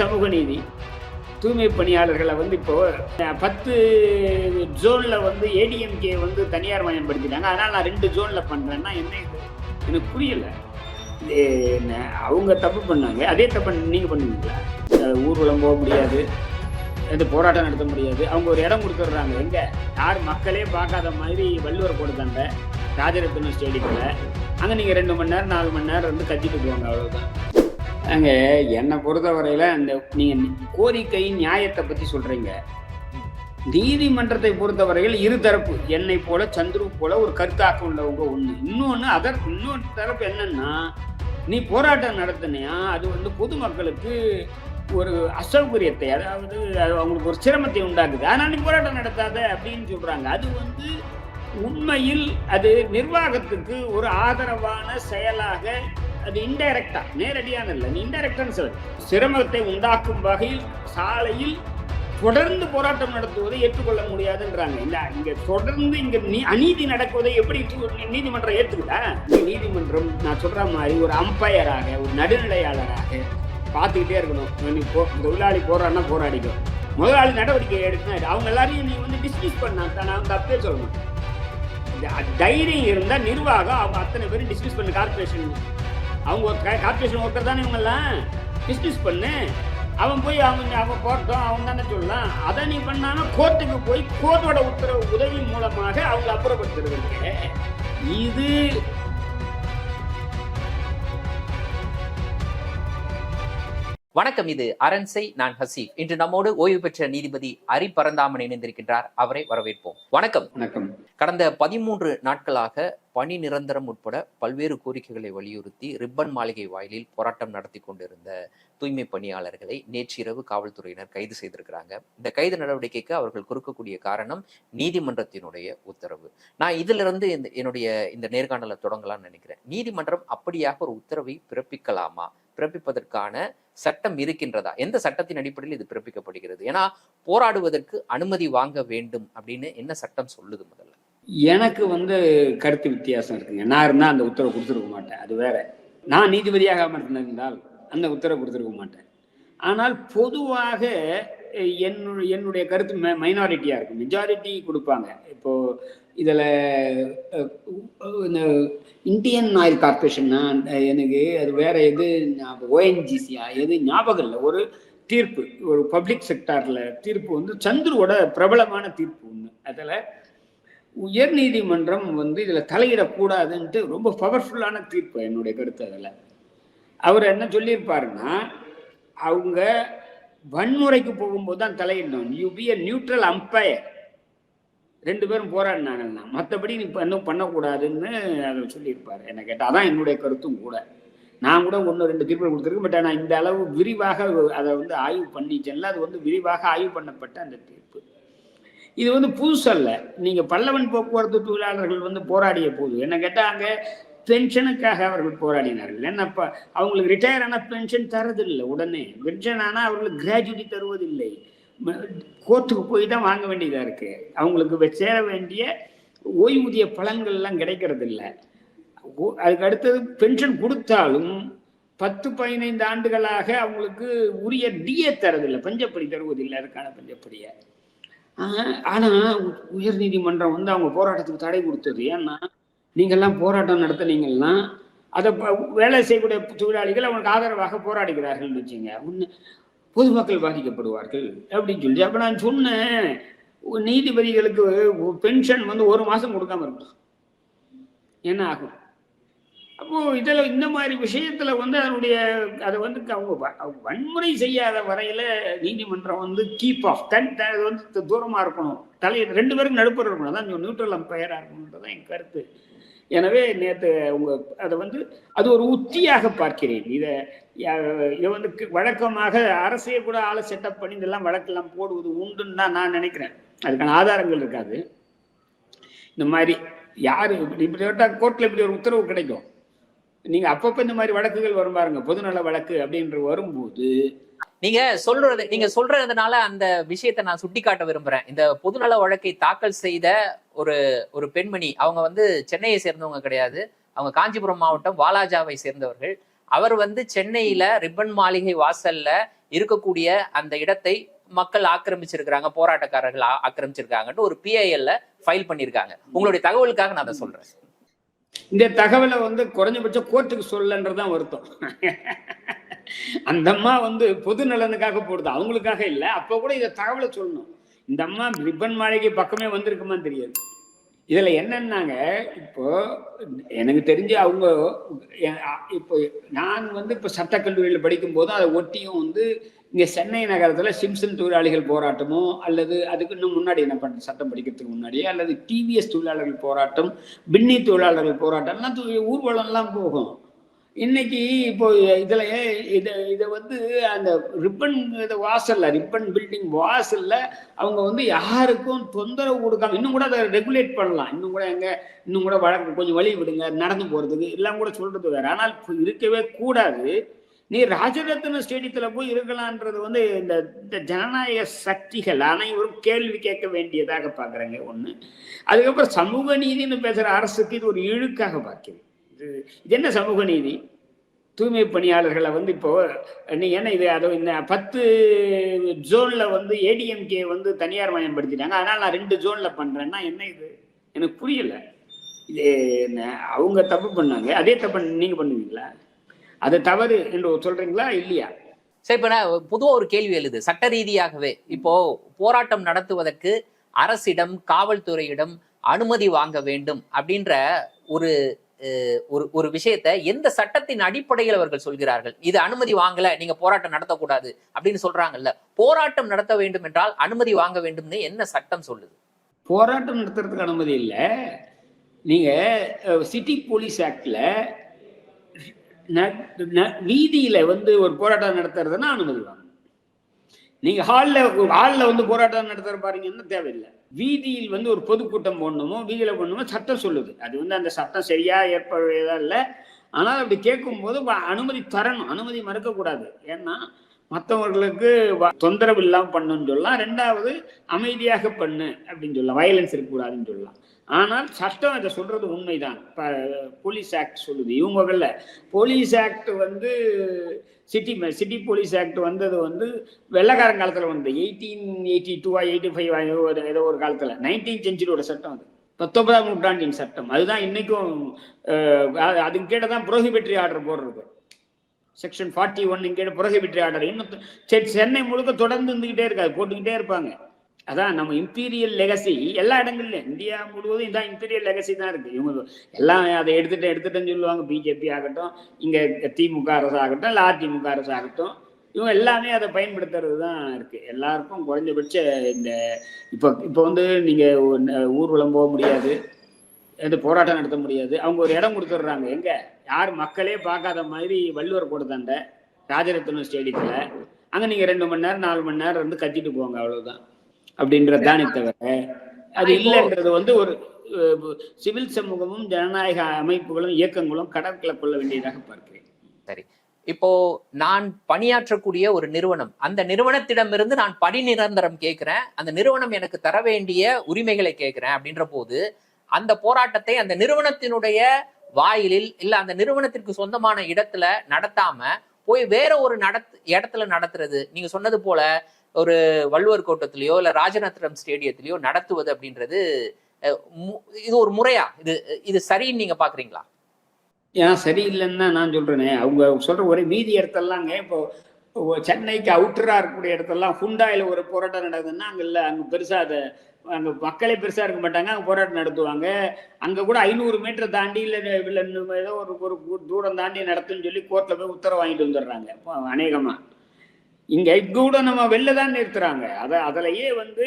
சமூக நீதி தூய்மை பணியாளர்களை வந்து இப்போ பத்து ஜோனில் வந்து ஏடிஎம்கே வந்து தனியார் மயப்படுத்திட்டாங்க அதனால் நான் ரெண்டு ஜோனில் பண்ணுறேன்னா என்ன இது? எனக்கு புரியலை. இது என்ன, அவங்க தப்பு பண்ணாங்க. அதே தப்பு நீங்கள் பண்ணுவீங்களா? ஊர்வலம் போக முடியாது. எந்த போராட்டம் நடத்த முடியாது. அவங்க ஒரு இடம் கொடுத்துட்றாங்க. எங்கே? யார் மக்களே பார்க்காத மாதிரி வள்ளுவர் கொடுத்தாங்க ராஜரத்ன ஸ்டேடியத்தில். அங்கே நீங்கள் ரெண்டு மணி நேரம் நாலு மணி நேரம் வந்து கத்திட்டு போவாங்க அவ்வளோதான் அங்கே என்னை பொறுத்தவரையில் அந்த நீங்கள் கோரிக்கை நியாயத்தை பற்றி சொல்கிறீங்க நீதிமன்றத்தை பொறுத்தவரையில் இரு தரப்பு என்னை போல சந்துரு போல ஒரு கருத்தாக்கம் உள்ளவங்க ஒன்று இன்னொன்று அதர் இன்னொரு தரப்பு என்னன்னா நீ போராட்டம் நடத்தினியா? அது வந்து பொதுமக்களுக்கு ஒரு அசௌகரியத்தை அதாவது அது அவங்களுக்கு ஒரு சிரமத்தை உண்டாக்குது. ஆனால் நீ போராட்டம் நடத்தாத அப்படின்னு சொல்றாங்க. அது வந்து உண்மையில் அது நிர்வாகத்துக்கு ஒரு ஆதரவான செயலாக அது இன்டைரக்டா நேரடியான இல்லை நீ இன்டைரக்டான்னு சொல்ல. சிரமத்தை உண்டாக்கும் வகையில் சாலையில் தொடர்ந்து போராட்டம் நடத்துவதை ஏற்றுக்கொள்ள முடியாதுன்றாங்க. இல்ல இங்க தொடர்ந்து இங்க நீ அநீதி நடக்குவதை எப்படி நீதிமன்றம் ஏற்றுக்கிட்டா நீதிமன்றம் நான் சொல்ற மாதிரி ஒரு அம்பையராக ஒரு நடுநிலையாளராக பார்த்துக்கிட்டே இருக்கணும். நீ போ தொழிலாளி போராடினா போராடிக்கும் முதலாளி நடவடிக்கை எடுக்கணும். அவங்க எல்லாரையும் நீ வந்து டிஸ்மிஸ் பண்ணா நான் நான் தப்பே சொல்லணும் தைரியம் இருந்தால் நிர்வாகம் அவங்க அத்தனை பேரும் டிஸ்மிஸ் பண்ண கார்பரேஷன் அவங்க கார்பரேஷன் ஒர்க்கர் தானே இவங்கெல்லாம்? பிஸ்னஸ் பண்ணு. அவன் போய் அவன் அவன் போட்டோம் அவன் தானே சொல்லலாம். அதை நீ பண்ணாலும் கோர்ட்டுக்கு போய் கோர்ட்டோட உத்தரவு உதவி மூலமாக அவங்க அப்புறப்படுத்துறதுக்கு. இது வணக்கம் இது அரண்சை நான் ஹசீப். இன்று நம்மோடு ஓய்வு பெற்ற நீதிபதி ஹரி பரந்தாமன் இணைந்திருக்கின்றார். அவரை வரவேற்போம். வணக்கம். வணக்கம். கடந்த பதிமூன்று நாட்களாக பணி நிரந்தரம் உட்பட பல்வேறு கோரிக்கைகளை வலியுறுத்தி ரிப்பன் மாளிகை வாயிலில் போராட்டம் நடத்தி கொண்டிருந்த தூய்மை பணியாளர்களை நேற்றிரவு காவல்துறையினர் கைது செய்திருக்கிறாங்க. இந்த கைது நடவடிக்கைக்கு அவர்கள் கொடுக்கக்கூடிய காரணம் நீதிமன்றத்தினுடைய உத்தரவு. நான் இதிலிருந்து இந்த என்னுடைய இந்த நேர்காணலை தொடங்கலாம்னு நினைக்கிறேன். நீதிமன்றம் அப்படியாக ஒரு உத்தரவை பிறப்பிக்கலாமா? பிறப்பிப்பதற்கான சட்டம் இருக்கின்றதா? எந்த சட்டத்தின் அடிப்படையில் இது பிறப்பிக்கப்படுகிறது? ஏன்னா போராடுவதற்கு அனுமதி வாங்க வேண்டும் அப்படின்னு என்ன சட்டம் சொல்லுது முதல்ல? எனக்கு வந்து கருத்து வித்தியாசம் இருக்குங்க. நான் இருந்தால் அந்த உத்தரவு கொடுத்துருக்க மாட்டேன். அது வேற. நான் நீதிபதியாக அமர்ந்திருந்தால் அந்த உத்தரவு கொடுத்துருக்க மாட்டேன். ஆனால் பொதுவாக என்னுடைய என்னுடைய கருத்து மெ மைனாரிட்டியாக இருக்கும். மெஜாரிட்டி கொடுப்பாங்க. இப்போ இதில் இந்த இந்தியன் ஆயில் கார்பரேஷன்னா எனக்கு அது வேற எது ஓஎன்ஜிசியா எது ஞாபகம் இல்லை. ஒரு தீர்ப்பு ஒரு பப்ளிக் செக்டாரில் தீர்ப்பு வந்து சந்துருவோட பிரபலமான தீர்ப்பு ஒன்று அதில் உயர் நீதிமன்றம் வந்து இதில் தலையிடக்கூடாதுன்ட்டு ரொம்ப பவர்ஃபுல்லான தீர்ப்பு என்னுடைய கருத்து அதில். அவர் என்ன சொல்லியிருப்பாருன்னா அவங்க வன்முறைக்கு போகும்போது தான் தலையிடணும். You be a neutral umpire ரெண்டு பேரும் போராடினாங்கன்னா மற்றபடி நீ இன்னும் பண்ணக்கூடாதுன்னு அதை சொல்லியிருப்பார். என்ன கேட்டால் அதான் என்னுடைய கருத்தும் கூட. நான் கூட ஒன்று ரெண்டு தீர்ப்பு கொடுத்துருக்கேன். பட் ஆனால் இந்த அளவு விரிவாக அதை வந்து ஆய்வு பண்ணிச்சேன்ல அது வந்து விரிவாக ஆய்வு பண்ணப்பட்ட அந்த தீர்ப்பு. இது வந்து புதுசல்ல நீங்கள் பல்லவன் போக்குவரத்து தொழிலாளர்கள் வந்து போராடிய போது என்ன அங்கே பென்ஷனுக்காக அவர்கள் போராடினார்கள். என்னப்பா அவங்களுக்கு ரிட்டையர் ஆன பென்ஷன் தரதில்லை உடனே. பென்ஷன் ஆனால் அவர்களுக்கு கிராஜுவிட்டி தருவதில்லை. கோர்ட்டுக்கு போய் தான் வாங்க வேண்டியதாக இருக்குது அவங்களுக்கு சேர வேண்டிய ஓய்வூதிய பலன்கள்லாம் கிடைக்கிறது இல்லை ஓ- அதுக்கு அடுத்தது பென்ஷன் கொடுத்தாலும் பத்து பதினைந்து ஆண்டுகளாக அவங்களுக்கு உரிய டிஏ தரதில்லை பஞ்சப்படி தருவதில்லை அதுக்கான பஞ்சப்படியை. ஆனால் உ- உயர் நீதிமன்றம் வந்து அவங்க போராட்டத்துக்கு தடை கொடுத்தது. ஏன்னா நீங்கள்லாம் போராட்டம் நடத்துனீங்கன்னா அதை வேலை செய்யக்கூடிய தொழிலாளிகள் அவங்களுக்கு ஆதரவாக போராடுகிறார்கள்னு வச்சுங்க. ஒன்று பொதுமக்கள் பாதிக்கப்படுவார்கள் அப்படின்னு சொல்லி. அப்ப நான் சொன்னேன் நீதிபதிகளுக்கு பென்ஷன் வந்து ஒரு மாசம் கொடுக்காம இருக்கும் என்ன ஆகும்? அப்போ இதில் இந்த மாதிரி விஷயத்துல வந்து அதனுடைய அதை வந்து அவங்க வ- வன்முறை செய்யாத வரையில நீதிமன்றம் வந்து கீப் ஆஃப் தன் த- அது வந்து தூரமாக தூரமா இருக்கணும். தலை ரெண்டு பேருக்கும் நடுப்புற இருக்கணும். அதான் நியூட்ரல் அம்பையராக இருக்கணுன்றதான் என் கருத்து. எனவே நேற்று உங்க அதை வந்து அது ஒரு உத்தியாக பார்க்கிறேன். இதை இதை வந்து வழக்கமாக அரசே கூட ஆளை செட்டப் பண்ணி இதெல்லாம் வழக்கெல்லாம் போடுவது உண்டுன்னு தான் நான் நினைக்கிறேன். அதுக்கான ஆதாரங்கள் இருக்காது. இந்த மாதிரி யாரு இப்படி இப்படி கேட்டால் கோர்ட்டில் இப்படி ஒரு உத்தரவு கிடைக்கும். நீங்கள் அப்பப்போ இந்த மாதிரி வழக்குகள் வரும் பாருங்க. பொதுநல வழக்கு அப்படின்ற வரும்போது நீங்க சொல்றது நீங்க சொல்றதுனால அந்த விஷயத்தை நான் சுட்டிக்காட்ட விரும்புறேன். இந்த பொதுநல வழக்கை தாக்கல் செய்த ஒரு ஒரு பெண்மணி அவங்க வந்து சென்னையை சேர்ந்தவங்க கிடையாது. அவங்க காஞ்சிபுரம் மாவட்டம் வாலாஜாவை சேர்ந்தவர்கள். அவர் வந்து சென்னையில ரிப்பன் மாளிகை வாசல்ல இருக்கக்கூடிய அந்த இடத்தை மக்கள் ஆக்கிரமிச்சிருக்கிறாங்க போராட்டக்காரர்கள் ஆக்கிரமிச்சிருக்காங்கன்னு ஒரு பிஐஎல்ல ஃபைல் பண்ணியிருக்காங்க உங்களுடைய தகவலுக்காக நான் அதை சொல்றேன். இந்த தகவலை வந்து குறைஞ்சபட்சம் கோர்ட்டுக்கு சொல்லன்றதான் வருத்தம். அந்த அம்மா வந்து பொது நலனுக்காக போடுது. அவங்களுக்காக இல்லை. அப்போ கூட இதை தகவலை சொல்லணும். இந்த அம்மா ரிப்பன் மாளிகை பக்கமே வந்திருக்குமான்னு தெரியாது. இதுல என்னன்னாங்க இப்போ எனக்கு தெரிஞ்சு அவங்க இப்போ நான் வந்து இப்போ சட்டக்கல்லூரியில் படிக்கும் போதும் அதை ஒட்டியும் வந்து இங்கே சென்னை நகரத்தில் சிம்சன் தொழிலாளிகள் போராட்டமோ அல்லது அதுக்கு இன்னும் முன்னாடி என்ன பண்ண சட்டம் படிக்கிறதுக்கு முன்னாடியே அல்லது டிவிஎஸ் தொழிலாளர்கள் போராட்டம் பின்னி தொழிலாளர்கள் போராட்டம்லாம் ஊர்வலம்லாம் போகும். இன்னைக்கு இப்போ இதில் இதை இதை வந்து அந்த ரிப்பன் இது வாசல்ல ரிப்பன் பில்டிங் வாசலில் அவங்க வந்து யாருக்கும் தொந்தரவு கொடுக்காம இன்னும் கூட அதை ரெகுலேட் பண்ணலாம். இன்னும் கூட எங்கே இன்னும் கூட வழக்கு கொஞ்சம் வழி விடுங்க நடந்து போகிறதுக்கு எல்லாம் கூட சொல்கிறது வேறு. ஆனால் இருக்கவே கூடாது. நீ ராஜரத்ன ஸ்டேடியத்துல போய் இருக்கலான்றது வந்து இந்த இந்த ஜனநாயக சக்திகள் அனைவரும் கேள்வி கேட்க வேண்டியதாக பாக்குறாங்க ஒண்ணு அதுக்கப்புறம் சமூக நீதினு பேசுற அரசுக்கு இது ஒரு இழுக்காக பார்க்குது. இது இது என்ன சமூக நீதி? தூய்மை பணியாளர்களை வந்து இப்போ நீ என்ன இது அது இந்த பத்து ஜோன்ல வந்து ஏடிஎம்கே வந்து தனியார் மயப்படுத்திட்டாங்க. அதனால நான் ரெண்டு ஜோன்ல பண்றேன்னா என்ன இது? எனக்கு புரியல. இது என்ன, அவங்க தப்பு பண்ணாங்க. அதே தப்பு நீங்க பண்ணுவீங்களா? அது தவறு என்று சொல்றீங்களா இல்லையா? சரி இப்ப நான் பொதுவா ஒரு கேள்வி எழுது. சட்ட ரீதியாகவே இப்போ போராட்டம் நடத்துவதற்கு அரசிடம் காவல்துறையிடம் அனுமதி வாங்க வேண்டும் அப்படின்ற ஒரு ஒரு ஒரு விஷயத்தை எந்த சட்டத்தின் அடிப்படையில் அவர்கள் சொல்கிறார்கள்? இது அனுமதி வாங்கல நீங்க போராட்டம் நடத்தக்கூடாது அப்படின்னு சொல்றாங்கல்ல. போராட்டம் நடத்த வேண்டும் என்றால் அனுமதி வாங்க வேண்டும்னு என்ன சட்டம் சொல்லுது? போராட்டம் நடத்துறதுக்கு அனுமதி இல்லை. நீங்க சிட்டி போலீஸ் ஆக்ட்ல வீதியில வந்து ஒரு போராட்டம் நடத்துறதுன்னா அனுமதி வாங்க. நீங்க ஹாலில் ஹாலில் வந்து போராட்டம் நடத்துற பாருங்கன்னா தேவையில்லை. வீதியில் வந்து ஒரு பொதுக்கூட்டம் போடணுமோ வீதியில் போடணுமோ சட்டம் சொல்லுது. அது வந்து அந்த சட்டம் சரியா ஏற்படுறதா இல்லை. ஆனால் அப்படி கேட்கும் போது அனுமதி தரணும். அனுமதி மறுக்கக்கூடாது. ஏன்னா மற்றவர்களுக்கு தொந்தரவு இல்லாமல் பண்ணுன்னு சொல்லலாம். ரெண்டாவது அமைதியாக பண்ணு அப்படின்னு சொல்லலாம். வயலன்ஸ் இருக்கக்கூடாதுன்னு சொல்லலாம். ஆனால் சட்டம் இதை சொல்றது உண்மைதான். இப்போ போலீஸ் ஆக்ட் சொல்லுது. இவங்கல்ல போலீஸ் ஆக்ட் வந்து சிட்டி சிட்டி போலீஸ் ஆக்ட் வந்தது வந்து வெள்ளக்காரன் காலத்தில் வந்தது. எயிட்டீன் எயிட்டி டூவா எயிட்டி ஃபைவ் ஒரு ஏதோ ஒரு காலத்தில். நைன்டீன் செஞ்சுரியோட சட்டம் அது. பத்தொன்பதாம் நூற்றாண்டின் சட்டம். அதுதான் இன்னைக்கும் அது- அதுக்கு கீழே தான் ப்ரோஹிபிட்ரி ஆர்டர் போடுறது. செக்ஷன் ஃபார்ட்டி ஒன் இங்கே ப்ரோஹிபிட்ரி ஆர்டர் இன்னும் செ- சென்னை முழுக்க தொடர்ந்து இருந்துகிட்டே இருக்காது போட்டுக்கிட்டே இருப்பாங்க. அதான் நம்ம இம்பீரியல் லெகசி எல்லா இடங்கள்லையும் இந்தியா முழுவதும் இதான் இம்பீரியல் லெகசி தான் இருக்கு. இவங்க எல்லாம் அதை எடுத்துட்டு எடுத்துட்டேன்னு சொல்லுவாங்க. பிஜேபி ஆகட்டும் இங்கே திமுக அரசு ஆகட்டும் இல்லை அதிமுக அரசு ஆகட்டும் இவங்க எல்லாமே அதை பயன்படுத்துறது தான் இருக்கு. எல்லாருக்கும் குறைஞ்சபட்ச இந்த இப்போ இப்போ வந்து நீங்கள் ஊர்வலம் போக முடியாது. எந்த போராட்டம் நடத்த முடியாது. அவங்க ஒரு இடம் கொடுத்துட்றாங்க. எங்க? யார் மக்களே பார்க்காத மாதிரி வள்ளுவர் கொடுத்தாண்ட ராஜரத்னம் ஸ்டேடியத்துல. அங்க நீங்க ரெண்டு மணி நேரம் நாலு மணி நேரம் இருந்து கத்திட்டு போங்க அவ்வளவுதான். அப்படின்றது தானே தவிர அது இல்லைன்றது வந்து ஒரு சிவில் சமூகமும் ஜனநாயக அமைப்புகளும் இயக்கங்களும் கடற்கொள்ள கொள்ள வேண்டியதாக பார்க்கிறேன் சரி. இப்போ நான் பணியாற்றக்கூடிய ஒரு நிறுவனம் அந்த நிறுவனத்திடமிருந்து நான் பணி நிரந்தரம் கேட்கிறேன் அந்த நிறுவனம் எனக்கு தர வேண்டிய உரிமைகளை கேட்கிறேன் அப்படின்ற போது அந்த போராட்டத்தை அந்த நிறுவனத்தினுடைய வாயிலில் இல்ல அந்த நிறுவனத்திற்கு சொந்தமான இடத்துல நடத்தாம போய் வேற ஒரு நடத் இடத்துல நடத்துறது. நீங்க சொன்னது போல ஒரு வள்ளுவர் கோட்டத்திலேயோ இல்ல ராஜநத்திரம் ஸ்டேடியத்திலேயோ நடத்துவது அப்படின்றது இது ஒரு முறையா? இது இது சரின்னு நீங்க பாக்குறீங்களா? ஏன் சரியில்லைன்னு தான் நான் சொல்றேனே. அவங்க சொல்ற ஒரே மீதி இடத்தெல்லாங்க இப்போ இப்போ சென்னைக்கு அவுட்டரா இருக்கக்கூடிய இடத்தெல்லாம் ஹுண்டாயில ஒரு போராட்டம் நடக்குதுன்னா அங்க இல்ல. அங்க பெருசா அதை அங்க மக்களே பெருசா இருக்க மாட்டாங்க அங்க போராட்டம் நடத்துவாங்க. அங்க கூட ஐநூறு மீட்டர் தாண்டி இல்ல இல்ல ஏதோ ஒரு ஒரு தூரம் தாண்டி நடத்துன்னு சொல்லி கோர்ட்ல போய் உத்தரவு வாங்கிட்டு வந்துடுறாங்க. இப்போ அநேகமா. இங்க கூட நம்ம வெளில தான் நிறுத்துறாங்க. அதை அதுலயே வந்து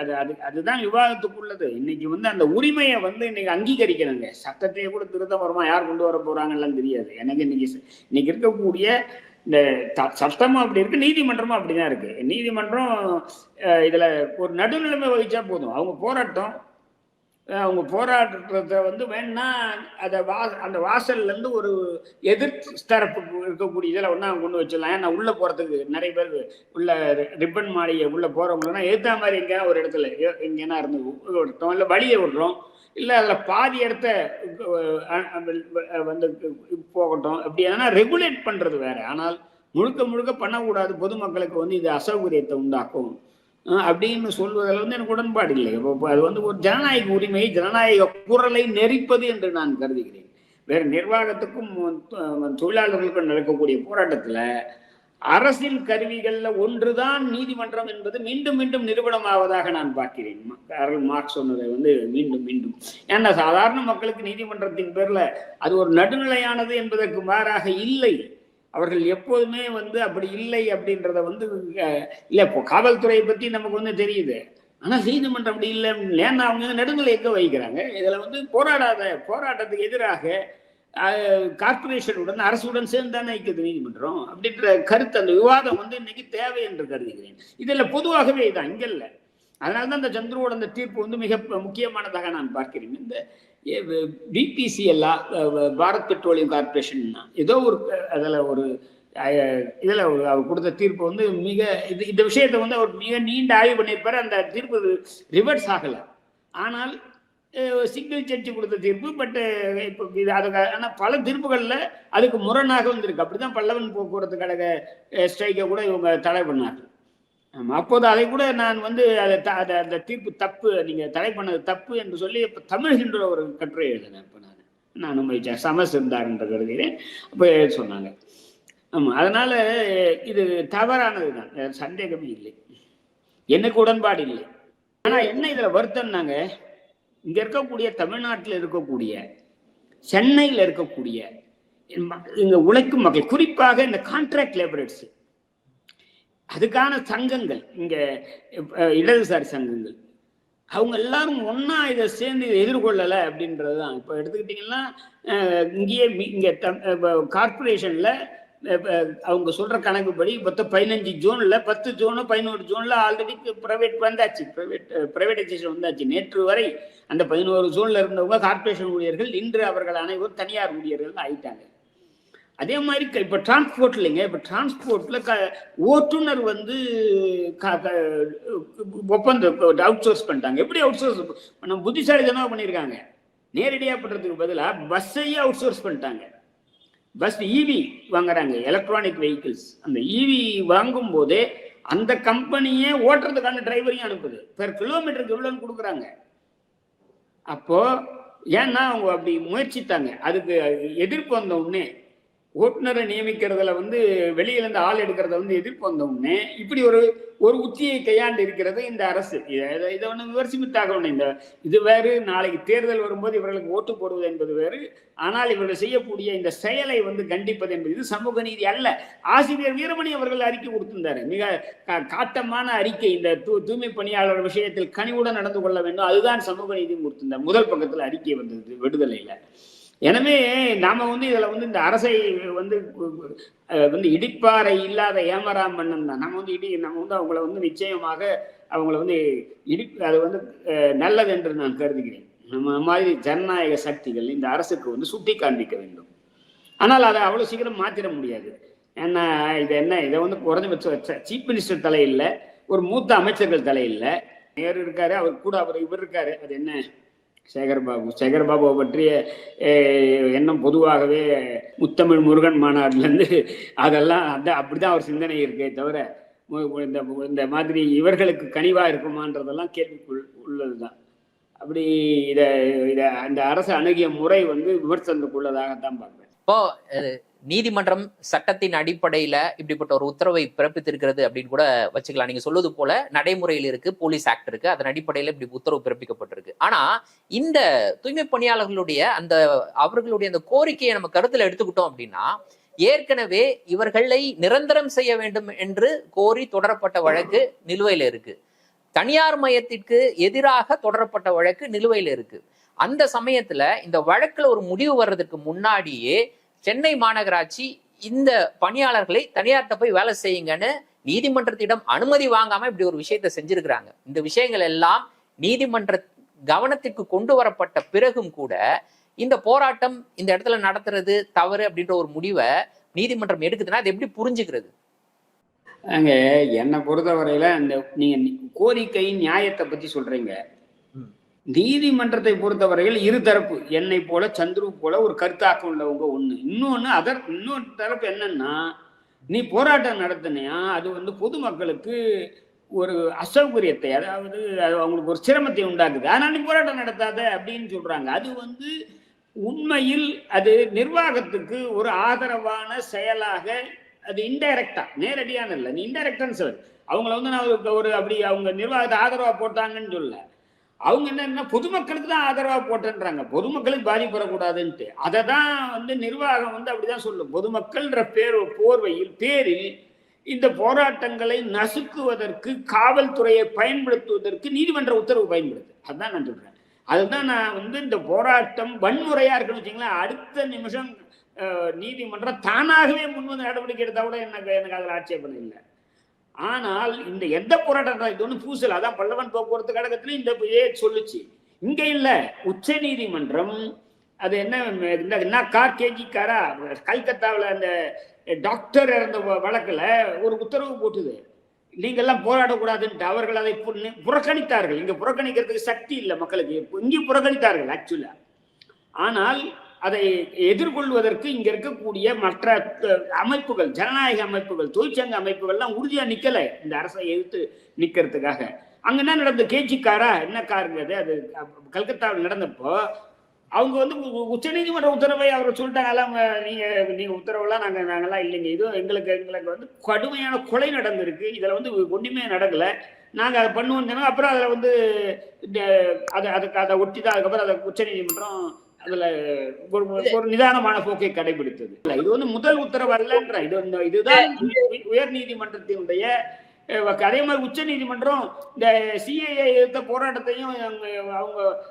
அது அது அதுதான் விவாதத்துக்குள்ளது இன்னைக்கு வந்து அந்த உரிமையை வந்து இன்னைக்கு அங்கீகரிக்கணுங்க. சட்டத்தையே கூட திருத்தம் வருமா யார் கொண்டு வர போறாங்கலாம் தெரியாது. எனக்கு இன்னைக்கு இன்னைக்கு இருக்கக்கூடிய இந்த த- சட்டமும் அப்படி இருக்கு நீதிமன்றமும் அப்படிதான் இருக்கு. நீதிமன்றம் இதில் இதுல ஒரு நடுநிலைமை வகிச்சா போதும். அவங்க போராட்டம் அவங்க போராட்டத்தை வந்து வேணா அதை வா அந்த வாசல்லேருந்து ஒரு எதிர் தரப்பு இருக்கக்கூடிய இதில் ஒன்றா கொண்டு வச்சிடலாம். ஏன்னா உள்ளே போகிறதுக்கு நிறைய பேர் உள்ள ரிப்பன் மாளிகை உள்ளே போறவங்கன்னா ஏற்ற மாதிரி எங்கேயா ஒரு இடத்துல எங்கேனா இருந்து விட்டோம் இல்லை வழியை விடுறோம். இல்லை அதில் பாதி இடத்த வந்து போகட்டும். அப்படி எதனா ரெகுலேட் பண்ணுறது வேற. ஆனால் முழுக்க முழுக்க பண்ணக்கூடாது. பொதுமக்களுக்கு வந்து இது அசௌகரியத்தை உண்டாக்கும். அப்படின்னு சொல்வதில் வந்து எனக்கு உடன்பாடு இல்லை. இப்போ அது வந்து ஒரு ஜனநாயக உரிமை ஜனநாயக குரலை நெறிப்பது என்று நான் கருதுகிறேன். வேறு நிர்வாகத்துக்கும் தொழிலாளர்களுக்கும் நடக்கக்கூடிய போராட்டத்தில் அரசியல் கருவிகளில் ஒன்று ஒன்றுதான் நீதிமன்றம் என்பது மீண்டும் மீண்டும் நிறுவனமாவதாக நான் பார்க்கிறேன். ம- காரல் மார்க்ஸ் சொன்னதை வந்து மீண்டும் மீண்டும். ஏன்னா சாதாரண மக்களுக்கு நீதிமன்றத்தின் பேரில் அது ஒரு நடுநிலையானது என்பதற்கு மாறாக இல்லை. அவர்கள் எப்போதுமே வந்து அப்படி இல்லை அப்படின்றத வந்து இல்லை இப்போ காவல்துறையை பற்றி நமக்கு வந்து தெரியுது. ஆனால் நீதிமன்றம் அப்படி இல்லை. ஏன்னா அவங்க வந்து எங்கே வைக்கிறாங்க இதில் வந்து போராடாத போராட்டத்துக்கு எதிராக கார்பரேஷனுடன் கார்ப்பரேஷனுடன் அரசுடன் சேர்ந்து தானே வைக்கிறது நீதிமன்றம்? அப்படின்ற கருத்து அந்த விவாதம் வந்து இன்னைக்கு தேவை என்று கருதுகிறேன். இதில் பொதுவாகவே இதான். இங்கே இல்லை. அதனால தான் இந்த சந்துருவோட அந்த தீர்ப்பு வந்து மிக முக்கியமானதாக நான் பார்க்கிறேன். இந்த பிபிசிஎல்லா பாரத் பெட்ரோலியம் கார்பரேஷன் ஏதோ ஒரு அதில் ஒரு இதில் அவர் கொடுத்த தீர்ப்பு வந்து மிக இது இந்த விஷயத்தை வந்து அவர் மிக நீண்ட ஆய்வு பண்ணியிருப்பார். அந்த தீர்ப்பு ரிவர்ஸ் ஆகலை. ஆனால் சிங்கிள் ஜட்ஜி கொடுத்த தீர்ப்பு பட் இப்போ இது அதுக்கு ஆனால் பல தீர்ப்புகளில் அதுக்கு முரணாக வந்திருக்கு. அப்படிதான் பல்லவன் போக்குவரத்து கழக ஸ்ட்ரைக்கை கூட இவங்க தடை பண்ணார்கள். அப்போது அதை கூட நான் வந்து அதை த- அதை அந்த தீர்ப்பு தப்பு நீங்கள் தடை பண்ணது தப்பு என்று சொல்லி இப்போ தமிழ் என்ற ஒரு கட்டுரை எழுதினேன் இப்போ நான். நானும் வைச்சேன் சமஸ் இருந்தார் என்று கருதுகிறேன். அப்போ சொன்னாங்க? ஆமாம் அதனால் இது தவறானது தான் சந்தேகமே இல்லை. எனக்கு உடன்பாடு இல்லை. ஆனால் என்ன இதில் வருத்தம்னாங்க? இங்கே இருக்கக்கூடிய தமிழ்நாட்டில் இருக்கக்கூடிய சென்னையில் இருக்கக்கூடிய இங்கே உழைக்கும் மக்கள் குறிப்பாக இந்த கான்ட்ராக்ட் லேபரேட்ஸு அதுக்கான சங்கங்கள் இங்கே இடதுசாரி சங்கங்கள். அவங்க எல்லாரும் ஒன்றா இதை சேர்ந்து இதை எதிர்கொள்ளலை அப்படின்றது தான் இப்போ எடுத்துக்கிட்டிங்கன்னா இங்கேயே இங்கே த கார்பரேஷனில் அவங்க சொல்கிற கணக்குப்படி மொத்தம் பதினஞ்சு ஜூனில் பத்து ஜோனு பதினோரு ஜூனில் ஆல்ரெடி ப்ரைவேட் வந்தாச்சு. ப்ரைவேட் ப்ரைவேட்டைசேஷன் வந்தாச்சு. நேற்று வரை அந்த பதினோரு ஜோனில் இருந்தவங்க கார்பரேஷன் ஊழியர்கள் இன்று அவர்கள் அனைவரும் தனியார் ஊழியர்கள் ஆயிட்டாங்க. அதே மாதிரி இப்போ டிரான்ஸ்போர்ட் இல்லைங்க. இப்போ டிரான்ஸ்போர்ட்டில் க ஓட்டுநர் வந்து க- ஒப்பந்தம் அவுட் சோர்ஸ் பண்ணிட்டாங்க. எப்படி அவுட் சோர்ஸ் நம்ம புத்திசாலித்தனமா பண்ணியிருக்காங்க நேரடியாக பண்ணுறதுக்கு பதிலாக பஸ்ஸையே அவுட் சோர்ஸ் பண்ணிட்டாங்க. பஸ் இவி வாங்குறாங்க எலக்ட்ரானிக் வெஹிக்கிள்ஸ் அந்த இவி வாங்கும் போதே அந்த கம்பெனியே ஓட்டுறதுக்கான டிரைவரையும் அனுப்புது. பெர் கிலோமீட்டருக்கு எவ்வளோன்னு கொடுக்குறாங்க. அப்போது ஏன்னா அவங்க அப்படி முயற்சித்தாங்க. அதுக்கு எதிர்ப்பு வந்த உடனே ஓட்டுநரை நியமிக்கிறதுல வந்து வெளியில இருந்து ஆள் எடுக்கிறத வந்து எதிர்ப்பு வந்தவுடனே இப்படி ஒரு ஒரு உத்தியை கையாண்டு இருக்கிறது இந்த அரசு. இதை இதை ஒன்று விமர்சித்தாக இந்த இது வேறு நாளைக்கு தேர்தல் வரும்போது இவர்களுக்கு ஓட்டு போடுவது என்பது வேறு. ஆனால் இவர்கள் செய்யக்கூடிய இந்த செயலை வந்து கண்டிப்பது என்பது இது சமூக நீதி அல்ல. ஆசிரியர் வீரமணி அவர்கள் அறிக்கை கொடுத்திருந்தாரு. மிக கா- காட்டமான அறிக்கை. இந்த தூ தூய்மை பணியாளர் விஷயத்தில் கனிவுடன் நடந்து கொள்ள வேண்டும். அதுதான் சமூக நீதி கொடுத்திருந்தார். முதல் பக்கத்தில் அறிக்கை வந்தது விடுதலையில். எனவே நாம வந்து இதுல வந்து இந்த அரசை வந்து வந்து இடிப்பாறை இல்லாத ஏமராம் மன்னன் தான். நம்ம வந்து இடி நம்ம வந்து அவங்கள வந்து நிச்சயமாக அவங்கள வந்து இடி அது வந்து நல்லது என்று நான் கருதுகிறேன். நம்ம மாதிரி ஜனநாயக சக்திகள் இந்த அரசுக்கு வந்து சுட்டி காண்பிக்க வேண்டும். ஆனால் அதை அவ்வளவு சீக்கிரம் மாத்திட முடியாது. ஏன்னா இது என்ன இதை வந்து குறைஞ்சபட்ச சீஃப் மினிஸ்டர் தலையில் ஒரு மூத்த அமைச்சர்கள் தலையில் நேரு இருக்காரு அவர் கூட அவர் இவர் இருக்காரு. அது என்ன? சேகர்பாபு. பாபு பாபுவை பற்றிய எண்ணம் பொதுவாகவே முத்தமிழ் முருகன் மாநாட்டிலேருந்து அதெல்லாம் அந்த அப்படிதான் அவர் சிந்தனை இருக்கே தவிர மு- இந்த இந்த மாதிரி இவர்களுக்கு கனிவாக இருக்குமான்றதெல்லாம் கேள்விக்குள் உள்ளதுதான். அப்படி இதை இதை அந்த அரசு அணுகிய முறை வந்து விமர்சனத்துக்குள்ளதாகத்தான் பார்க்குறேன். இப்போ நீதிமன்றம் சட்டத்தின் அடிப்படையில இப்படிப்பட்ட ஒரு உத்தரவை பிறப்பித்திருக்கிறது அப்படின்னு கூட வச்சுக்கலாம். நீங்க சொல்வது போல நடைமுறையில் இருக்கு போலீஸ் ஆக்ட் இருக்கு அதன் அடிப்படையில இப்படி உத்தரவு பிறப்பிக்கப்பட்டிருக்கு. ஆனா இந்த தூய்மை பணியாளர்களுடைய அந்த அவர்களுடைய அந்த கோரிக்கையை நம்ம கருத்துல எடுத்துக்கிட்டோம் அப்படின்னா ஏற்கனவே இவர்களை நிரந்தரம் செய்ய வேண்டும் என்று கோரி தொடரப்பட்ட வழக்கு நிலுவையில் இருக்கு. தனியார் மையத்திற்கு எதிராக தொடரப்பட்ட வழக்கு நிலுவையில் இருக்கு. அந்த சமயத்துல இந்த வழக்குல ஒரு முடிவு வர்றதுக்கு முன்னாடியே சென்னை மாநகராட்சி இந்த பணியாளர்களை தனியார்கிட்ட போய் வேலை செய்யுங்கன்னு நீதிமன்றத்திடம் அனுமதி வாங்காம இப்படி ஒரு விஷயத்த செஞ்சிருக்கிறாங்க. இந்த விஷயங்கள் எல்லாம் நீதிமன்ற கவனத்திற்கு கொண்டு வரப்பட்ட பிறகும் கூட இந்த போராட்டம் இந்த இடத்துல நடத்துறது தவறு அப்படின்ற ஒரு முடிவை நீதிமன்றம் எடுக்குதுன்னா அது எப்படி புரிஞ்சுக்கிறது? அங்க என்னை பொறுத்தவரையில அந்த நீங்க கோரிக்கை நியாயத்தை பத்தி சொல்றீங்க. நீதிமன்றத்தை பொறுத்தவரையில் இரு தரப்பு என்னை போல சந்துரு போல ஒரு கருத்தாக்கம் உள்ளவங்க ஒண்ணு. இன்னொன்னு அதர் இன்னொரு தரப்பு என்னன்னா நீ போராட்டம் நடத்தினியா அது வந்து பொதுமக்களுக்கு ஒரு அசௌகரியத்தை அதாவது அது அவங்களுக்கு ஒரு சிரமத்தை உண்டாக்குது. ஆனால் நீ போராட்டம் நடத்தாத அப்படின்னு சொல்றாங்க. அது வந்து உண்மையில் அது நிர்வாகத்துக்கு ஒரு ஆதரவான செயலாக அது இன்டைரக்டா நேரடியான இல்லை நீ இன்டைரக்டான்னு சொல்லு. அவங்கள வந்து நான் ஒரு- ஒரு அப்படி அவங்க நிர்வாகத்தை ஆதரவா போட்டாங்கன்னு சொல்ல அவங்க என்னன்னா பொதுமக்களுக்கு தான் ஆதரவாக போட்டேன்றாங்க. பொதுமக்களுக்கு பாதிப்படக்கூடாதுன்ட்டு அதை தான் வந்து நிர்வாகம் வந்து அப்படிதான் சொல்லும். பொதுமக்கள்ன்ற பேர் போர்வையில் பேரில் இந்த போராட்டங்களை நசுக்குவதற்கு காவல்துறையை பயன்படுத்துவதற்கு நீதிமன்ற உத்தரவு பயன்படுது. அதுதான் நான் சொல்கிறேன் அதுதான் நான் வந்து இந்த போராட்டம் வன்முறையாக இருக்குன்னு வச்சுங்களேன் அடுத்த நிமிஷம் நீதிமன்றம் தானாகவே முன்வந்து நடவடிக்கை எடுத்தால் கூட எனக்கு எனக்கு அதில் ஆட்சேபணம் இல்லை. ஆனால் இந்த எந்த போராட்டம் இது ஒன்றும் பூசல். அதான் பல்லவன் போக்குவரத்து கழகத்திலும் இந்த ஏ சொல்லுச்சு. இங்க இல்ல உச்ச நீதிமன்றம் அது என்ன இந்த என்ன கார் கேஜி காரா கல்கத்தாவில் அந்த டாக்டர் இறந்த வழக்கில் ஒரு உத்தரவு போட்டுது. நீங்கள்லாம் போராடக்கூடாதுன்ட்டு அவர்கள் அதை புறக்கணித்தார்கள். இங்கே புறக்கணிக்கிறதுக்கு சக்தி இல்லை மக்களுக்கு. இங்கே புறக்கணித்தார்கள் ஆக்சுவலாக ஆனால் அதை எதிர்கொள்வதற்கு இங்க இருக்கக்கூடிய மற்ற அமைப்புகள் ஜனநாயக அமைப்புகள் தொழிற்சங்க அமைப்புகள்லாம் உறுதியா நிக்கல இந்த அரசை எதிர்த்து நிக்கிறதுக்காக. அங்க என்ன நடந்தது கேஜிக்காரா? என்ன காருங்கிறது? அது கல்கத்தாவில் நடந்தப்போ அவங்க வந்து உச்ச நீதிமன்ற உத்தரவை அவர் சொல்லிட்டாங்க எல்லாம் நீங்க நீங்க உத்தரவெல்லாம் நாங்க நாங்கெல்லாம் இல்லைங்க. இதுவும் எங்களுக்கு எங்களுக்கு வந்து கடுமையான கொலை நடந்திருக்கு. இதுல வந்து ஒண்ணுமே நடக்கல. நாங்க அதை பண்ணுவோம் அப்புறம் அதுல வந்து இந்த அதை அதுக்கு அதை ஒட்டி தான் அதுக்கப்புறம் அதை உச்ச நீதிமன்றம் அதுல ஒரு ஒரு நிதானமான போக்கை கடைபிடித்தது. இது வந்து முதல் உத்தரவு அல்லன்ற இது இதுதான் உயர் நீதிமன்றத்தினுடைய அதே மாதிரி உச்ச நீதிமன்றம் இந்த சிஏஏ எதிர்த்த போராட்டத்தையும் அவங்க-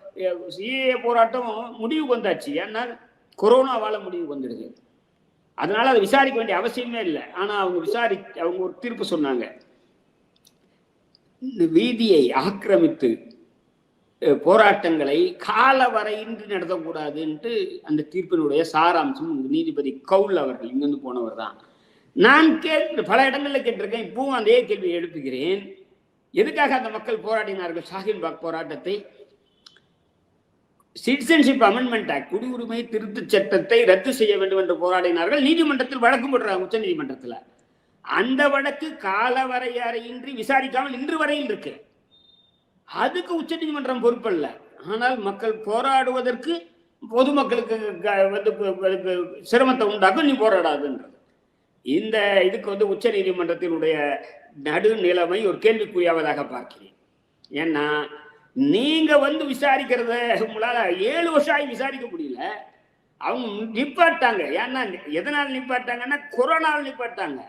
சிஏஏ போராட்டம் முடிவுக்கு வந்தாச்சு. ஏன்னா கொரோனாவால முடிவுக்கு வந்துடுது. அதனால அதை விசாரிக்க வேண்டிய அவசியமே இல்லை. ஆனா அவங்க விசாரி அவங்க ஒரு தீர்ப்பு சொன்னாங்க. இந்த வீதியை ஆக்கிரமித்து போராட்டங்களை காலவரையின்றி நடத்தக்கூடாதுன்ட்டு அந்த தீர்ப்பினுடைய சாராம்சம் நீதிபதி கவுல் அவர்கள் இங்கிருந்து போனவர் தான் நான் கேட்டு பல இடங்களில் கேட்டிருக்கேன் இப்பவும் அதே கேள்வியை எழுப்புகிறேன். எதுக்காக அந்த மக்கள் போராடினார்கள்? ஷாஹின்பாக் போராட்டத்தை. சிட்டிசன்ஷிப் அமெண்ட்மெண்ட் ஆக்ட் குடியுரிமை திருத்தச் சட்டத்தை ரத்து செய்ய வேண்டும் என்று போராடினார்கள். நீதிமன்றத்தில் வழக்கு போடுறாங்க உச்ச நீதிமன்றத்தில் அந்த வழக்கு காலவரையறையின்றி விசாரிக்காமல் இன்று வரையில் இருக்கு. அதுக்கு உச்ச நீதிமன்றம் பொறுப்பல்ல. ஆனால் மக்கள் போராடுவதற்கு பொதுமக்களுக்கு க- வந்து சிரமத்தை உண்டாக்கும் நீ போராடாதுன்றது. இந்த இதுக்கு வந்து உச்ச நீதிமன்றத்தினுடைய நடுநிலைமை ஒரு கேள்விக்குறியாவதாக பார்க்கிறேன். ஏன்னா நீங்க வந்து விசாரிக்கிறத உங்களால் ஏழு வருஷம் ஆகி விசாரிக்க முடியல. அவங்க நிப்பாட்டாங்க. ஏன்னா எதனால் நிப்பாட்டாங்கன்னா கொரோனாவில் நிப்பாட்டாங்க.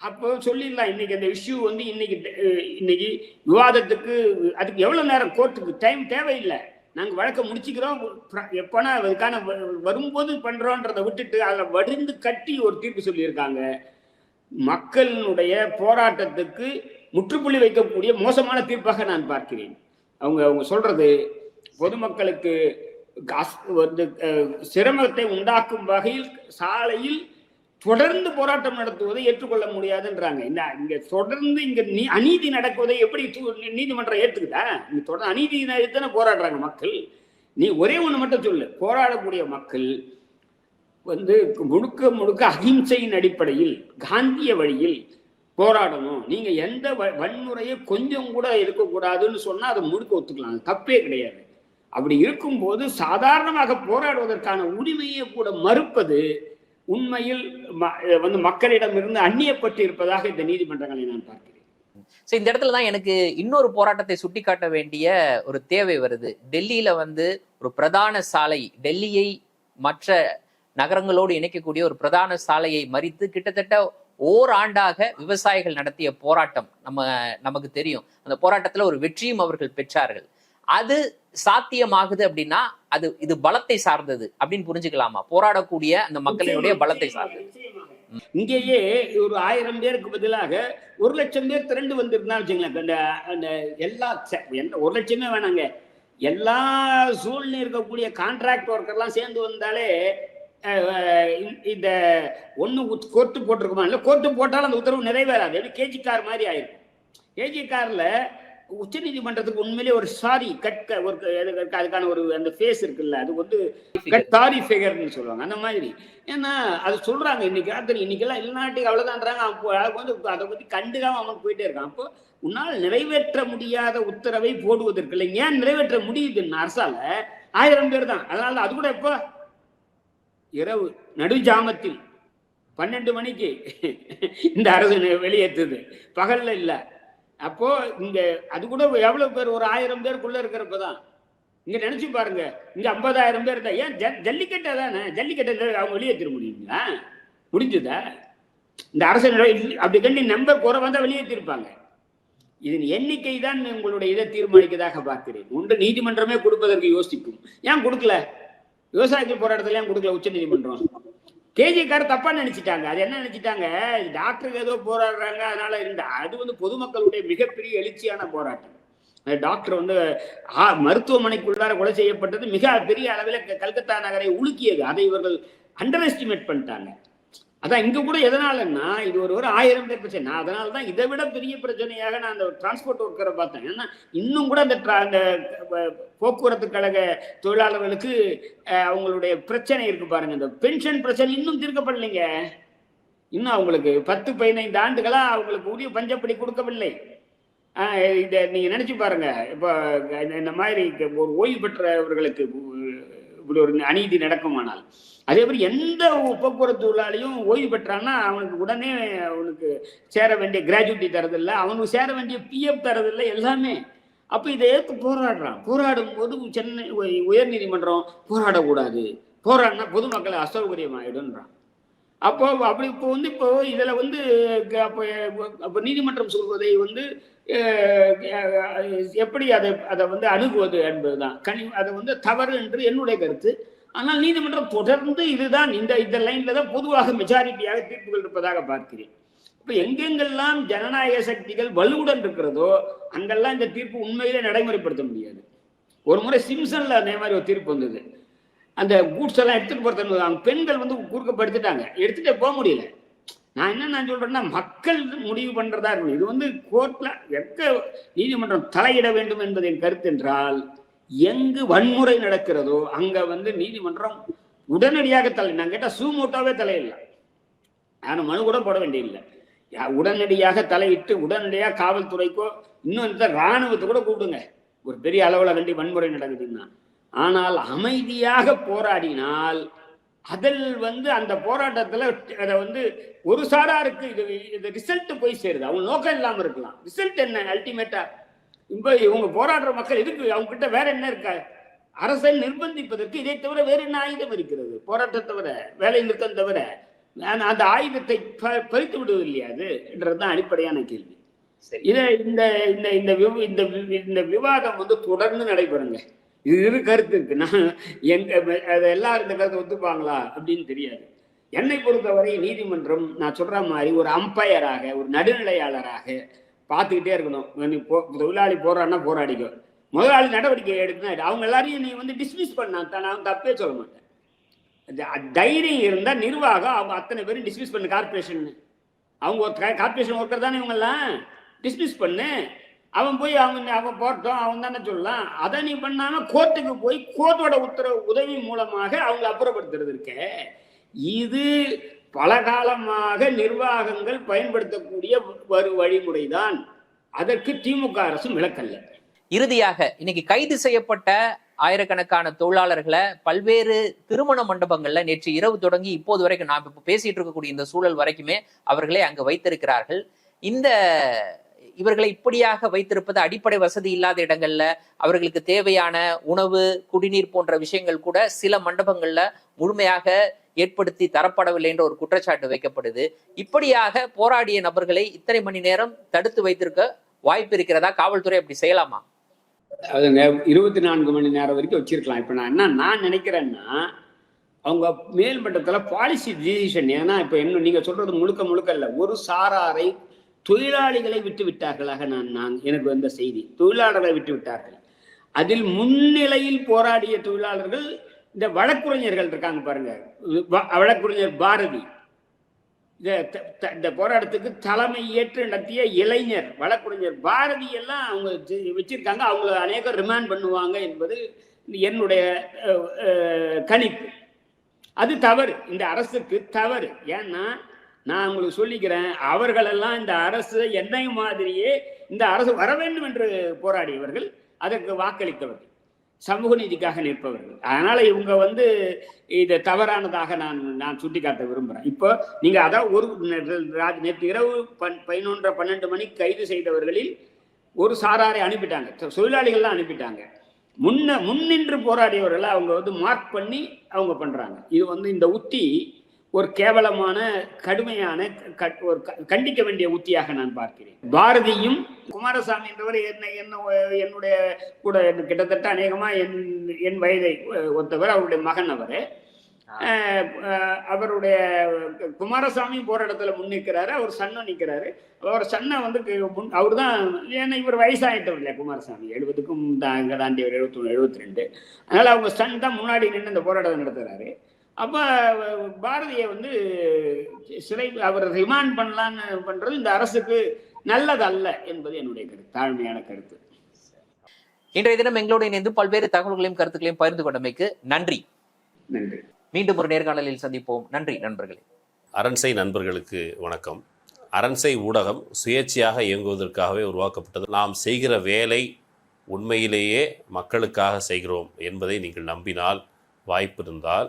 அப்போ சொல்லிடலாம் இன்னைக்கு அந்த இஷ்யூ வந்து இன்னைக்கு இன்னைக்கு விவாதத்துக்கு அதுக்கு எவ்வளோ நேரம் கோர்ட்டுக்கு டைம் தேவையில்லை. நாங்கள் வழக்கை முடிச்சுக்கிறோம். எப்போனா அதுக்கான வ- வரும்போது பண்ணுறோன்றதை விட்டுட்டு அதில் வடிந்து கட்டி ஒரு தீர்ப்பு சொல்லியிருக்காங்க. மக்களினுடைய போராட்டத்துக்கு முற்றுப்புள்ளி வைக்கக்கூடிய மோசமான தீர்ப்பாக நான் பார்க்கிறேன். அவங்க அவங்க சொல்றது பொதுமக்களுக்கு காசு வந்து சிரமத்தை உண்டாக்கும் வகையில் சாலையில் தொடர்ந்து போராட்டம் நடத்துவதை ஏற்றுக்கொள்ள முடியாதுன்றாங்க. இந்த இங்க தொடர்ந்து இங்க நீ அநீதி நடக்குவதை எப்படி நீதிமன்றம் ஏற்றுக்குதா? இங்க தொடர்ந்து அநீதி எத்தனை போராடுறாங்க மக்கள். நீ ஒரே ஒன்று மட்டும் சொல்லு. போராடக்கூடிய மக்கள் வந்து முழுக்க முழுக்க அகிம்சையின் அடிப்படையில் காந்திய வழியில் போராடணும். நீங்க எந்த வ- வன்முறையை கொஞ்சம் கூட இருக்கக்கூடாதுன்னு சொன்னா அதை முழுக்க ஒத்துக்கலாம். தப்பே கிடையாது. அப்படி இருக்கும்போது சாதாரணமாக போராடுவதற்கான உரிமையை கூட மறுப்பது உண்மையில் வந்து மக்களிடமிருந்து அந்நியப்பட்டு இருப்பதாக இந்த நீதிமன்றங்களை நான் பார்க்கிறேன். சோ இந்த இடத்துல தான் எனக்கு இன்னொரு போராட்டத்தை சுட்டிக்காட்ட வேண்டிய ஒரு தேவை வருது. டெல்லியில வந்து ஒரு பிரதான சாலை டெல்லியை மற்ற நகரங்களோடு இணைக்கக்கூடிய ஒரு பிரதான சாலையை மறித்து கிட்டத்தட்ட ஓராண்டாக விவசாயிகள் நடத்திய போராட்டம் நம்ம நமக்கு தெரியும். அந்த போராட்டத்துல ஒரு வெற்றியும் அவர்கள் பெற்றார்கள். அது சாத்தியமாகுது அப்படின்னா அது இது பலத்தை சார்ந்தது அப்படின்னு புரிஞ்சுக்கலாமா? போராடக்கூடிய அந்த மக்களினுடைய பலத்தை சார்ந்தது. இங்கேயே ஒரு ஆயிரம் பேருக்கு பதிலாக ஒரு லட்சம் பேர் திரண்டு வந்திருந்தா வச்சுங்களேன் எல்லா ஒரு லட்சமே வேணாங்க. எல்லா சூழ்நிலை இருக்கக்கூடிய கான்ட்ராக்ட் ஒர்க்கர்லாம் சேர்ந்து வந்தாலே இந்த- ஒன்று கோர்ட்டு போட்டிருக்குமா? இல்லை கோர்ட்டு போட்டாலும் அந்த உத்தரவு நிறைவேறாது. எப்படி கேஜி கார் மாதிரி ஆயிருக்கும் கேஜி காரில் உச்சநீதிமன்றத்துக்கு உண்மையிலேயே ஒரு சாரி கட்க ஒரு அதுக்கு- அதுக்கான ஒரு அந்த ஃபேஸ் இருக்குல்ல அது வந்து சாரி ஃபிகர்னு சொல்லுவாங்க அந்த மாதிரி. ஏன்னா அது சொல்றாங்க இன்னைக்கு ராத்திரி இன்னைக்கெல்லாம் இல்லாட்டிக்கு அவ்வளவுதான்றாங்க அவன் போ- அவன் வந்து அதை பத்தி கண்டுக்காம அவன் போயிட்டே இருக்கான். அப்போ உன்னால் நிறைவேற்ற முடியாத உத்தரவை போடுவதற்கு இல்லை. ஏன் நிறைவேற்ற முடியுதுன்னு அரசால? ஆயிரம் பேர் தான். அதனால தான் அது கூட எப்போ? இரவு நடுஜாமத்தில். பன்னெண்டு மணிக்கு. இந்த அரசு வெளியேற்றுது. பகல்ல இல்ல. அப்போ இங்க அது கூட எவ்வளவு பேர் ஒரு ஆயிரம் பேருக்குள்ள இருக்கிறப்பதான். இங்க நினைச்சு பாருங்க இங்க ஐம்பதாயிரம் பேர் தான் ஏன் ஜல்லிக்கட்டை தானே? ஜல்லிக்கட்டை அவங்க வெளியேற்றிட முடியுங்களா? முடிஞ்சுதா? இந்த அரசு அப்படி கண்டி நம்பர் குறை வந்தா வெளியேற்றிருப்பாங்க இதன் எண்ணிக்கை தான் உங்களுடைய இதை தீர்மானிக்கதாக பார்க்கிறேன். ஒன்று நீதிமன்றமே கொடுப்பதற்கு யோசிக்கும். ஏன் கொடுக்கல? விவசாயிகள் போராட்டத்தில் ஏன் கொடுக்கல? உச்ச நீதிமன்றம் கேஜிக்கார தப்பா நினைச்சிட்டாங்க. அது என்ன நினைச்சிட்டாங்க? டாக்டருக்கு ஏதோ போராடுறாங்க. அதனால இருந்த அது வந்து பொதுமக்களுடைய மிகப்பெரிய எழுச்சியான போராட்டம். டாக்டர் வந்து ஆ, மருத்துவமனைக்குள்ளார கொலை செய்யப்பட்டது மிக பெரிய அளவில் கல்கத்தா நகரை உலுக்கியது. அதை இவர்கள் அண்டர் எஸ்டிமேட் பண்ணிட்டாங்க. அதான் இங்க கூட எதனாலன்னா இது ஒரு ஒரு ஆயிரம் பேர் பிரச்சனை. நான் அதனால தான் இதை விட பெரிய பிரச்சனையாக நான் அந்த டிரான்ஸ்போர்ட் ஒர்க்கரை பார்த்தேன். ஏன்னா இன்னும் கூட அந்த அந்த போக்குவரத்து கழக தொழிலாளர்களுக்கு அவங்களுடைய பிரச்சனை இருக்கு பாருங்க. இந்த பென்ஷன் பிரச்சனை இன்னும் தீர்க்கப்படலைங்க. இன்னும் அவங்களுக்கு பத்து பதினைந்து ஆண்டுகளா அவங்களுக்கு உரிய பஞ்சப்படி கொடுக்கவில்லை. இதை நீங்க நினைச்சு பாருங்க. இப்போ இந்த- இந்த மாதிரி ஒரு ஓய்வு பெற்றவர்களுக்கு இப்படி ஒரு அநீதி நடக்குமானால். அதே மாதிரி எந்த போக்குவரத்து தொழிலாளியும் ஓய்வு பெற்றான்னா அவனுக்கு உடனே அவனுக்கு சேர வேண்டிய கிராஜுவிட்டி தரதில்லை அவனுக்கு சேர வேண்டிய பிஎஃப் தரதில்லை எல்லாமே. அப்போ இதை ஏற்று போராடுறான். போராடும் போது சென்னை உயர்நீதிமன்றம் போராடக்கூடாது. போராடினா பொதுமக்களை அசௌகரியம் ஆயிடும்ன்றான் அப்போ அப்படி இப்போ வந்து இப்போ இதில் வந்து அப்போ அப்போ நீதிமன்றம் சொல்வதை வந்து எப்படி அதை அதை வந்து அணுகுவது என்பதுதான். கனி அதை வந்து தவறு என்று என்னுடைய கருத்து. ஆனால் நீதிமன்றம் தொடர்ந்து இதுதான் இந்த இந்த லைனில் தான் பொதுவாக மெஜாரிட்டியாக தீர்ப்புகள் இருப்பதாக பார்க்கிறேன். இப்போ எங்கெங்கெல்லாம் ஜனநாயக சக்திகள் வலுவுடன் இருக்கிறதோ அங்கெல்லாம் இந்த தீர்ப்பு உண்மையிலே நடைமுறைப்படுத்த முடியாது. ஒரு முறை சிம்சனில் அதே மாதிரி ஒரு தீர்ப்பு வந்தது. அந்த கூட்ஸ் எல்லாம் எடுத்துட்டு போறது அவங்க பெண்கள் வந்து குறுக்கப்படுத்திட்டாங்க. எடுத்துகிட்டே போக முடியல. நான் என்ன நான் சொல்றேன்னா மக்கள் முடிவு பண்றதா இருக்கணும். இது வந்து கோர்ட்ல எக்க நீதிமன்றம் தலையிட வேண்டும் என்பது என் கருத்து என்றால் எங்கு வன்முறை நடக்கிறதோ அங்க வந்து நீதிமன்றம் உடனடியாக தலை நான் கேட்டால் சூமூட்டாவே தலையிடலாம் நான் மனு கூட போட வேண்டியதில்லை. உடனடியாக தலையிட்டு உடனடியாக காவல்துறைக்கோ இன்னும் இந்த ராணுவத்தை கூட கூப்பிடுங்க. ஒரு பெரிய அளவில் வேண்டி வன்முறை நடக்குதுன்னா. ஆனால் அமைதியாக போராடினால் அதில் வந்து அந்த போராட்டத்தில் அதை வந்து ஒரு சாராருக்கு இது இது ரிசல்ட் போய் சேருது. அவங்க நோக்கம் இல்லாமல் இருக்கலாம். ரிசல்ட் என்ன? அல்டிமேட்டா இப்போ இவங்க போராடுற மக்கள் எதுக்கு? அவங்க கிட்ட வேற என்ன இருக்கா? அரசை நிர்பந்திப்பதற்கு இதை தவிர வேற என்ன ஆயுதம் இருக்கிறது? போராட்டத்தை தவிர வேலை நிறுத்தம் தவிர அந்த- ஆயுதத்தை பறித்து விடுவது இல்லையா அது? என்றதுதான் அடிப்படையான கேள்வி. சரி. இதை இந்த இந்த இந்த விவாதம் வந்து தொடர்ந்து நடைபெறுங்க. இது இரு கருத்து இருக்கு. நான் எங்க அதை எல்லாரும் இந்த கருத்தை ஒத்துப்பாங்களா அப்படின்னு தெரியாது. என்னை பொறுத்தவரை நீதிமன்றம் நான் சொல்ற மாதிரி ஒரு அம்பையராக ஒரு நடுநிலையாளராக பார்த்துக்கிட்டே இருக்கணும். நீ போ தொழிலாளி போறான்னா போராடிக்கோ. முதலாளி நடவடிக்கை எடுக்கணும். அவங்க எல்லாரையும் நீ வந்து டிஸ்மிஸ் பண்ணா நான் தப்பே சொல்ல மாட்டேன். தைரியம் இருந்தால் நிர்வாகம் அவங்க அத்தனை பேரும் டிஸ்மிஸ் பண்ணு. கார்பரேஷன் அவங்க கார்பரேஷன் ஒர்க்கர் தானே இவங்கெல்லாம். டிஸ்மிஸ் பண்ணு. அவன் போய் அவன் அவன் போட்டோம் அவன் தானே சொல்லலாம். அதை நீ பண்ணாம கோர்ட்டுக்கு போய் கோர்ட்டோட உத்தரவு உதவி மூலமாக அவங்க அப்புறப்படுத்துறது இருக்க. இது பல காலமாக நிர்வாகங்கள் பயன்படுத்தக்கூடிய ஒரு வழிமுறைதான். அதற்கு திமுக அரசும் விளக்கல்ல. இறுதியாக இன்னைக்கு கைது செய்யப்பட்ட ஆயிரக்கணக்கான தொழிலாளர்களை பல்வேறு திருமண மண்டபங்கள்ல நேற்று இரவு தொடங்கி இப்போது வரைக்கும் நாம் இப்ப பேசிட்டு இருக்கக்கூடிய இந்த சூழல் வரைக்குமே அவர்களை அங்கு வைத்திருக்கிறார்கள். இந்த இவர்களை இப்படியாக வைத்திருப்பது அடிப்படை வசதி இல்லாத இடங்கள்ல அவர்களுக்கு தேவையான உணவு குடிநீர் போன்ற விஷயங்கள் கூட சில மண்டபங்கள்ல முழுமையாக ஏற்படுத்தி தரப்படவில்லை என்ற ஒரு குற்றச்சாட்டு வைக்கப்படுது. இப்படியாக போராடிய நபர்களை இத்தனை மணி நேரம் தடுத்து வைத்திருக்க வாய்ப்பு இருக்கிறதா? காவல்துறை அப்படி செய்யலாமா? இருபத்தி நான்கு மணி நேரம் வரைக்கும் வச்சிருக்கலாம். இப்போ நான் என்ன நான் நினைக்கிறேன்னா அவங்க மேல்மட்டத்தில் பாலிசி டிசிஷன் ஏன்னா இப்போ என்ன நீங்கள் சொல்றது முழுக்க முழுக்க இல்லை. ஒரு சாராரை தொழிலாளிகளை விட்டு விட்டார்களாக நான் நான் எனக்கு வந்த செய்தி. தொழிலாளர்களை விட்டு விட்டார்கள். அதில் முன்னிலையில் போராடிய தொழிலாளர்கள் இந்த வழக்குரைஞர்கள் இருக்காங்க பாருங்க. வ- வழக்குரைஞர் பாரதி. இந்த போராட்டத்துக்கு தலைமை ஏற்று நடத்திய இளைஞர் வழக்குரைஞர் பாரதி எல்லாம் அவங்க வச்சிருக்காங்க. அவங்கள அநேகம் ரிமாண்ட் பண்ணுவாங்க என்பது என்னுடைய கணிப்பு. அது தவறு. இந்த அரசுக்கு தவறு. ஏன்னா நான் உங்களுக்கு சொல்லிக்கிறேன் அவர்களெல்லாம் இந்த அரசு என்னை மாதிரியே இந்த அரசு வர வேண்டும் என்று போராடியவர்கள் அதற்கு வாக்களித்தவர்கள் சமூக நீதிக்காக நிற்பவர்கள். அதனால இவங்க வந்து இது தவறானதாக நான் நான் சுட்டிக்காட்ட விரும்புகிறேன் இப்போ நீங்க அதான் ஒரு நேற்று இரவு பன் பதினொன்றரை பன்னெண்டு மணிக்கு கைது செய்தவர்களில் ஒரு சாராரை அனுப்பிட்டாங்க. தொழிலாளிகள்லாம் அனுப்பிட்டாங்க. முன்ன முன்னின்று போராடியவர்களை அவங்க வந்து மார்க் பண்ணி அவங்க பண்றாங்க. இது வந்து இந்த உத்தி ஒரு கேவலமான கடுமையான ஒரு கண்டிக்க வேண்டிய உத்தியாக நான் பார்க்கிறேன். பாரதியும் குமாரசாமி என்றவர் என்ன என்ன என்னுடைய கூட கிட்டத்தட்ட அநேகமா என் என் வயதை ஒத்தவர் அவருடைய மகன் அவர். அவருடைய குமாரசாமி போராட்டத்தில் முன் நிற்கிறாரு அவர் சன்னம் நிற்கிறாரு அவர் சன்னை வந்து அவர் தான் ஏன்னா இவர் வயசாயிட்டவர் இல்லையா குமாரசாமி? எழுபதுக்கும் தாண்டி ஒரு எழுபத்தொன்று எழுபத்தி ரெண்டு. அதனால அவங்க சன் தான் முன்னாடி நின்று இந்த போராட்டத்தை நடத்துறாரு. அப்போ பாரதியை வந்து சிறை அவர் ரிமாண்ட் பண்ணலான்னு பண்றது இந்த அரசுக்கு நல்லதல்ல என்பது என்னுடைய கருத்து தாழ்மையான கருத்து. இன்றைய தினம் எங்களோடு இணைந்து பல்வேறு தகவல்களையும் கருத்துக்களையும் பகிர்ந்து கொண்டமைக்கு நன்றி. நன்றி. மீண்டும் ஒரு நேர்காணலில் சந்திப்போம். நன்றி நண்பர்களே. அரண்சை நண்பர்களுக்கு வணக்கம். அரண்சை ஊடகம் சுயேட்சையாக இயங்குவதற்காகவே உருவாக்கப்பட்டது. நாம் செய்கிற வேலை உண்மையிலேயே மக்களுக்காக செய்கிறோம் என்பதை நீங்கள் நம்பினால் வாய்ப்பு இருந்தால்